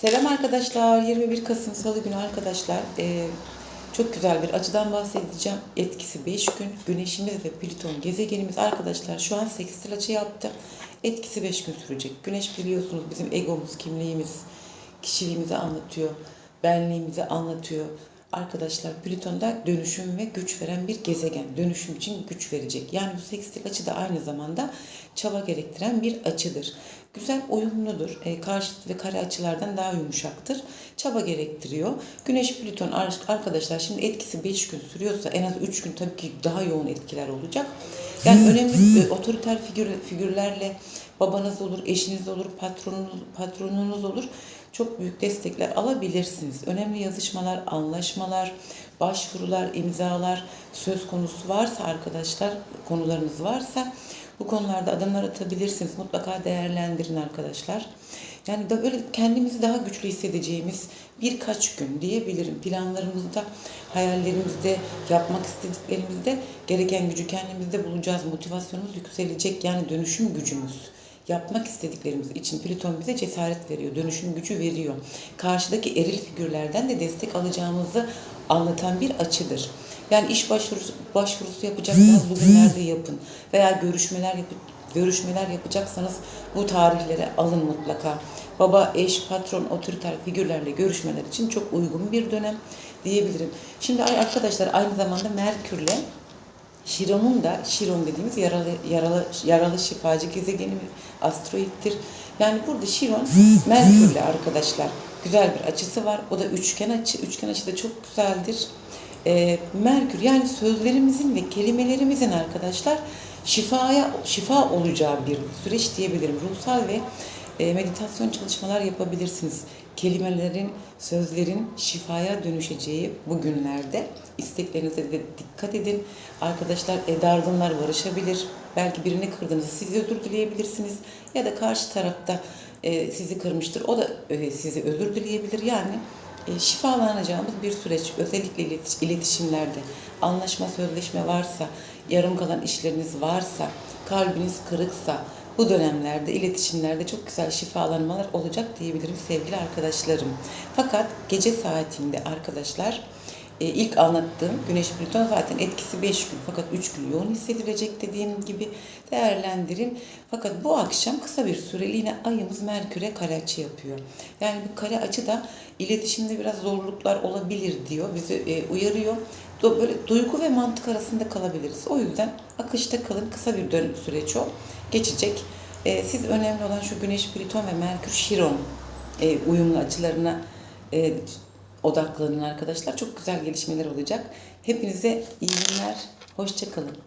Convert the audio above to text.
Selam arkadaşlar. 21 Kasım Salı günü arkadaşlar. Ee, çok güzel bir açıdan bahsedeceğim. Etkisi 5 gün. Güneşimiz ve Plüton gezegenimiz arkadaşlar şu an sekstil açı yaptı. Etkisi 5 gün sürecek. Güneş biliyorsunuz bizim egomuz, kimliğimiz, kişiliğimizi anlatıyor. Benliğimizi anlatıyor. Arkadaşlar Plüton da dönüşüm ve güç veren bir gezegen. Dönüşüm için güç verecek. Yani bu sekstil açı da aynı zamanda çaba gerektiren bir açıdır. Güzel uyumludur. E, karşıt ve kare açılardan daha yumuşaktır. Çaba gerektiriyor. Güneş Plüton ar- arkadaşlar şimdi etkisi 5 gün sürüyorsa en az 3 gün tabii ki daha yoğun etkiler olacak. Yani önemli e, otoriter figür, figürlerle babanız olur, eşiniz olur, patronunuz, patronunuz olur. Çok büyük destekler alabilirsiniz. Önemli yazışmalar, anlaşmalar, başvurular, imzalar söz konusu varsa arkadaşlar, konularınız varsa bu konularda adımlar atabilirsiniz. Mutlaka değerlendirin arkadaşlar. Yani da böyle kendimizi daha güçlü hissedeceğimiz birkaç gün diyebilirim. Planlarımızda, hayallerimizde, yapmak istediklerimizde gereken gücü kendimizde bulacağız. Motivasyonumuz yükselecek. Yani dönüşüm gücümüz yapmak istediklerimiz için Plüton bize cesaret veriyor, dönüşüm gücü veriyor. Karşıdaki eril figürlerden de destek alacağımızı anlatan bir açıdır. Yani iş başvurusu, başvurusu yapacaksanız bugünlerde yapın veya görüşmeler yapıp görüşmeler yapacaksanız bu tarihlere alın mutlaka. Baba, eş, patron, otoriter figürlerle görüşmeler için çok uygun bir dönem diyebilirim. Şimdi arkadaşlar aynı zamanda Merkür'le Şiron'un da Şiron dediğimiz yaralı yaralı yaralı şifacı gezegeni asteroittir. Yani burada Şiron Merkür'le arkadaşlar güzel bir açısı var. O da üçgen açı. Üçgen açı da çok güzeldir. Ee, Merkür yani sözlerimizin ve kelimelerimizin arkadaşlar şifaya şifa olacağı bir süreç diyebilirim. Ruhsal ve e, meditasyon çalışmalar yapabilirsiniz. Kelimelerin, sözlerin şifaya dönüşeceği bu günlerde isteklerinize de dikkat edin. Arkadaşlar e, dargınlar barışabilir. Belki birini kırdınız, siz özür dileyebilirsiniz. Ya da karşı tarafta e, sizi kırmıştır, o da e, sizi özür dileyebilir. Yani e, şifalanacağımız bir süreç. Özellikle iletiş- iletişimlerde anlaşma, sözleşme varsa, yarım kalan işleriniz varsa, kalbiniz kırıksa, bu dönemlerde iletişimlerde çok güzel şifalanmalar olacak diyebilirim sevgili arkadaşlarım. Fakat gece saatinde arkadaşlar e, ilk anlattığım Güneş Plüton zaten etkisi 5 gün fakat 3 gün yoğun hissedilecek dediğim gibi değerlendirin. Fakat bu akşam kısa bir süreliğine ayımız Merkür'e kare açı yapıyor. Yani bu kare açı da iletişimde biraz zorluklar olabilir diyor. Bizi e, uyarıyor. Böyle duygu ve mantık arasında kalabiliriz. O yüzden akışta kalın kısa bir dönüm süreç o. Geçecek. E, siz önemli olan şu Güneş, Plüton ve Merkür, Şiron e, uyumlu açılarına e, odaklanın arkadaşlar. Çok güzel gelişmeler olacak. Hepinize iyi günler. Hoşçakalın.